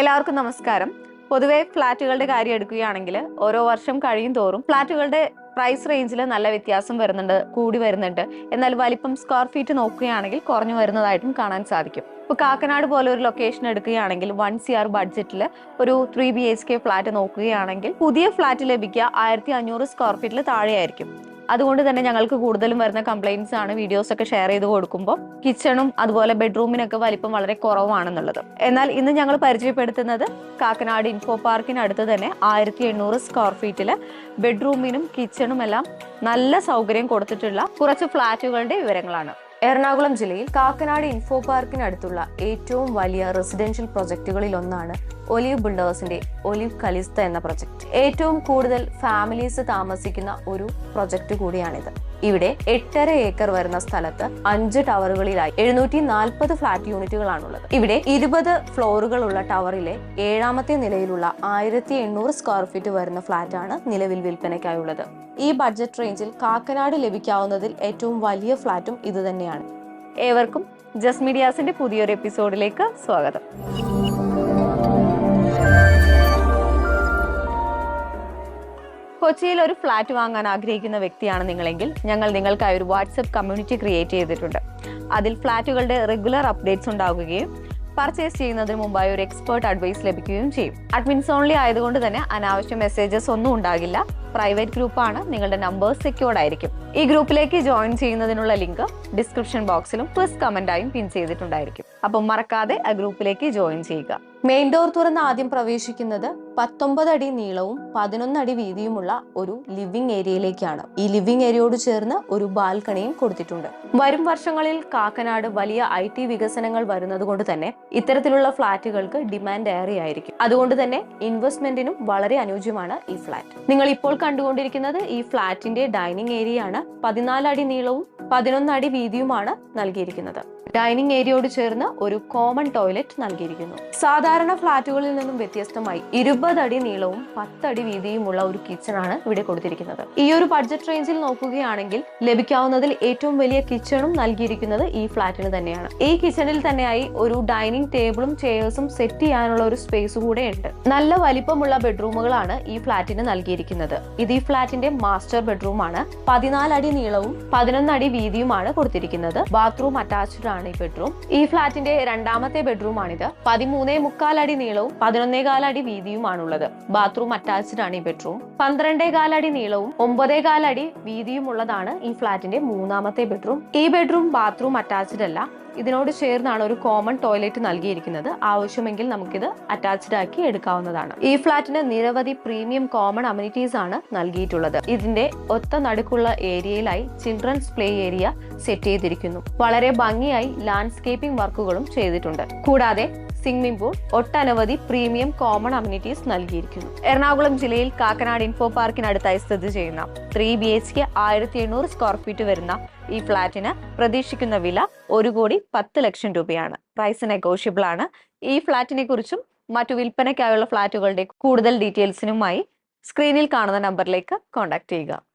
എല്ലാവർക്കും നമസ്കാരം. പൊതുവെ ഫ്ലാറ്റുകളുടെ കാര്യം എടുക്കുകയാണെങ്കിൽ ഓരോ വർഷം കഴിയും തോറും ഫ്ലാറ്റുകളുടെ പ്രൈസ് റേഞ്ചിൽ നല്ല വ്യത്യാസം വരുന്നുണ്ട് കൂടി വരുന്നുണ്ട്. എന്നാൽ വലിപ്പം സ്ക്വയർ ഫീറ്റ് നോക്കുകയാണെങ്കിൽ കുറഞ്ഞു വരുന്നതായിട്ടും കാണാൻ സാധിക്കും. ഇപ്പോൾ കാക്കനാട് പോലെ ഒരു ലൊക്കേഷൻ എടുക്കുകയാണെങ്കിൽ വൺ സി ആർ ബഡ്ജറ്റിൽ ഒരു three B H K flat നോക്കുകയാണെങ്കിൽ പുതിയ ഫ്ലാറ്റ് ലഭിക്കുക ആയിരത്തി അഞ്ഞൂറ് സ്ക്വയർ ഫീറ്റിൽ താഴെയായിരിക്കും. അതുകൊണ്ട് തന്നെ ഞങ്ങൾക്ക് കൂടുതലും വരുന്ന കംപ്ലൈൻസ് ആണ് വീഡിയോസ് ഒക്കെ ഷെയർ ചെയ്ത് കൊടുക്കുമ്പോൾ കിച്ചണും അതുപോലെ ബെഡ്റൂമിനൊക്കെ വലിപ്പം വളരെ കുറവാണെന്നുള്ളത്. എന്നാൽ ഇന്ന് ഞങ്ങൾ പരിചയപ്പെടുത്തുന്നത് കാക്കനാട് ഇൻഫോ പാർക്കിനടുത്ത് തന്നെ ആയിരത്തി എണ്ണൂറ് സ്ക്വയർ ഫീറ്റിൽ ബെഡ്റൂമിനും കിച്ചണും എല്ലാം നല്ല സൗകര്യം കൊടുത്തിട്ടുള്ള കുറച്ച് ഫ്ലാറ്റുകളുടെ വിവരങ്ങളാണ്. എറണാകുളം ജില്ലയിൽ കാക്കനാട് ഇൻഫോ പാർക്കിനടുത്തുള്ള ഏറ്റവും വലിയ റെസിഡൻഷ്യൽ പ്രൊജക്ടുകളിൽ ഒന്നാണ് ഒലിവ് ബിൽഡേഴ്സിന്റെ ഒലിവ് കലിസ്ത എന്ന പ്രൊജക്ട് ഏറ്റവും കൂടുതൽ ഫാമിലീസ് താമസിക്കുന്ന ഒരു പ്രൊജക്ട് കൂടിയാണിത്. ഇവിടെ എട്ടര ഏക്കർ വരുന്ന സ്ഥലത്ത് അഞ്ച് ടവറുകളിലായി എഴുന്നൂറ്റി നാൽപ്പത് ഫ്ളാറ്റ് യൂണിറ്റുകളാണുള്ളത്. ഇവിടെ ഇരുപത് ഫ്ലോറുകളുള്ള ടവറിലെ ഏഴാമത്തെ നിലയിലുള്ള ആയിരത്തി എണ്ണൂറ് സ്ക്വയർ ഫീറ്റ് വരുന്ന ഫ്ളാറ്റാണ് നിലവിൽ വിൽപ്പനയ്ക്കായുള്ളത്. ഈ ബഡ്ജറ്റ് റേഞ്ചിൽ കാക്കനാട് ലഭിക്കാവുന്നതിൽ ഏറ്റവും വലിയ ഫ്ളാറ്റും ഇതുതന്നെയാണ്. ഏവർക്കും ജസ് മീഡിയാസിന്റെ പുതിയൊരു എപ്പിസോഡിലേക്ക് സ്വാഗതം. കൊച്ചിയിൽ ഒരു ഫ്ലാറ്റ് വാങ്ങാൻ ആഗ്രഹിക്കുന്ന വ്യക്തിയാണ് നിങ്ങളെങ്കിൽ ഞങ്ങൾ നിങ്ങൾക്കായി ഒരു വാട്സപ്പ് കമ്മ്യൂണിറ്റി ക്രിയേറ്റ് ചെയ്തിട്ടുണ്ട്. അതിൽ ഫ്ലാറ്റുകളുടെ റെഗുലർ അപ്ഡേറ്റ്സ് ഉണ്ടാവുകയും പർച്ചേസ് ചെയ്യുന്നതിന് മുമ്പായി ഒരു എക്സ്പേർട്ട് അഡ്വൈസ് ലഭിക്കുകയും ചെയ്യും. അഡ്മിൻസ് ഓൺലി ആയതുകൊണ്ട് തന്നെ അനാവശ്യ മെസ്സേജസ് ഒന്നും ഉണ്ടാകില്ല. പ്രൈവറ്റ് ഗ്രൂപ്പാണ്. നിങ്ങളുടെ നമ്പേഴ്സ് സെക്യൂർഡ് ആയിരിക്കും. ഈ ഗ്രൂപ്പിലേക്ക് ജോയിൻ ചെയ്യുന്നതിനുള്ള ലിങ്ക് ഡിസ്ക്രിപ്ഷൻ ബോക്സിലും പ്ലസ് കമന്റായും പിൻ ചെയ്തിട്ടുണ്ടായിരിക്കും. അപ്പം മറക്കാതെ ആ ഗ്രൂപ്പിലേക്ക് ജോയിൻ ചെയ്യുക. മെയിൻ ഡോർ തുറന്ന് ആദ്യം പ്രവേശിക്കുന്നത് പത്തൊമ്പത് അടി നീളവും പതിനൊന്ന് അടി വീതിയുമുള്ള ഒരു ലിവിംഗ് ഏരിയയിലേക്കാണ്. ഈ ലിവിംഗ് ഏരിയയോട് ചേർന്ന് ഒരു ബാൽക്കണിയും കൊടുത്തിട്ടുണ്ട്. വരും വർഷങ്ങളിൽ കാക്കനാട് വലിയ ഐ ടി വികസനങ്ങൾ വരുന്നത് കൊണ്ട് തന്നെ ഇത്തരത്തിലുള്ള ഫ്ളാറ്റുകൾക്ക് ഡിമാൻഡ് ഏറെയായിരിക്കും. അതുകൊണ്ട് തന്നെ ഇൻവെസ്റ്റ്മെന്റിനും വളരെ അനുയോജ്യമാണ് ഈ ഫ്ളാറ്റ് നിങ്ങൾ ഇപ്പോൾ കണ്ടുകൊണ്ടിരിക്കുന്നത് ഈ ഫ്ളാറ്റിന്റെ ഡൈനിങ് ഏരിയ ആണ് പതിനാല് അടി നീളവും പതിനൊന്ന് അടി വീതിയുമാണ് നൽകിയിരിക്കുന്നത്. ഡൈനിങ് ഏരിയയോട് ചേർന്ന് ഒരു കോമൺ ടോയ്ലറ്റ് നൽകിയിരിക്കുന്നു. സാധാരണ ഫ്ളാറ്റുകളിൽ നിന്നും വ്യത്യസ്തമായി ഇരുപതടി നീളവും പത്തടി വീതിയുമുള്ള ഒരു കിച്ചൺ ആണ് ഇവിടെ കൊടുത്തിരിക്കുന്നത്. ഈ ഒരു ബഡ്ജറ്റ് റേഞ്ചിൽ നോക്കുകയാണെങ്കിൽ ലഭിക്കാവുന്നതിൽ ഏറ്റവും വലിയ കിച്ചണും നൽകിയിരിക്കുന്നത് ഈ ഫ്ലാറ്റിന് തന്നെയാണ്. ഈ കിച്ചണിൽ തന്നെയായി ഒരു ഡൈനിങ് ടേബിളും ചെയേഴ്സും സെറ്റ് ചെയ്യാനുള്ള ഒരു സ്പേസ് കൂടെ ഉണ്ട്. നല്ല വലിപ്പമുള്ള ബെഡ്റൂമുകളാണ് ഈ ഫ്ലാറ്റിന് നൽകിയിരിക്കുന്നത്. ഇത് ഈ ഫ്ലാറ്റിന്റെ മാസ്റ്റർ ബെഡ്റൂം ആണ്. പതിനാല് അടി നീളവും പതിനൊന്നടി വീതിയുമാണ് കൊടുത്തിരിക്കുന്നത്. ബാത്റൂം അറ്റാച്ച്ഡ് ആണ് ഈ ബെഡ്റൂം ഈ ഫ്ലാറ്റിന്റെ രണ്ടാമത്തെ ബെഡ്റൂം ആണിത്. പതിമൂന്നേ മുക്കാൽ അടി നീളവും പതിനൊന്നേ കാലടി വീതിയുമാണുള്ളത്. ബാത്റൂം അറ്റാച്ച്ഡ് ആണ് ഈ ബെഡ്റൂം. പന്ത്രണ്ടേ കാലടി നീളവും ഒമ്പതേ കാലടി വീതിയുമുള്ളതാണ് ഈ ഫ്ളാറ്റിന്റെ മൂന്നാമത്തെ ബെഡ്റൂം. ഈ ബെഡ്റൂം ബാത്റൂം അറ്റാച്ച്ഡ് അല്ല. ഇതിനോട് ചേർന്നാണ് ഒരു കോമൺ ടോയ്ലറ്റ് നൽകിയിരിക്കുന്നത്. ആവശ്യമെങ്കിൽ നമുക്കിത് അറ്റാച്ച്ഡ് ആക്കി എടുക്കാവുന്നതാണ്. ഈ ഫ്ളാറ്റിന് നിരവധി പ്രീമിയം കോമൺ അമ്യൂണിറ്റീസ് ആണ് നൽകിയിട്ടുള്ളത്. ഇതിന്റെ ഒത്ത നടുക്കുള്ള ഏരിയയിലായി ചിൽഡ്രൻസ് പ്ലേ ഏരിയ സെറ്റ് ചെയ്തിരിക്കുന്നു. വളരെ ഭംഗിയായി ലാൻഡ്സ്കേപ്പിംഗ് വർക്കുകളും ചെയ്തിട്ടുണ്ട്. കൂടാതെ സ്വിമ്മിംഗ് പൂൾ ഒട്ടനവധി പ്രീമിയം കോമൺ അമ്യൂണിറ്റീസ് നൽകിയിരിക്കുന്നു. എറണാകുളം ജില്ലയിൽ കാക്കനാട് ഇൻഫോ പാർക്കിനടുത്തായി സ്ഥിതി ചെയ്യുന്ന ത്രീ ബി എച്ച് കെ ആയിരത്തി എണ്ണൂറ് സ്ക്വയർ ഫീറ്റ് വരുന്ന ഈ ഫ്ളാറ്റിന് പ്രതീക്ഷിക്കുന്ന വില ഒരു കോടി പത്ത് ലക്ഷം രൂപയാണ്. പ്രൈസ് നെഗോഷ്യബിൾ ആണ്. ഈ ഫ്ളാറ്റിനെ കുറിച്ചും മറ്റു വിൽപ്പനയ്ക്കായുള്ള ഫ്ളാറ്റുകളുടെ കൂടുതൽ ഡീറ്റെയിൽസിനുമായി സ്ക്രീനിൽ കാണുന്ന നമ്പറിലേക്ക് കോൺടാക്ട് ചെയ്യുക.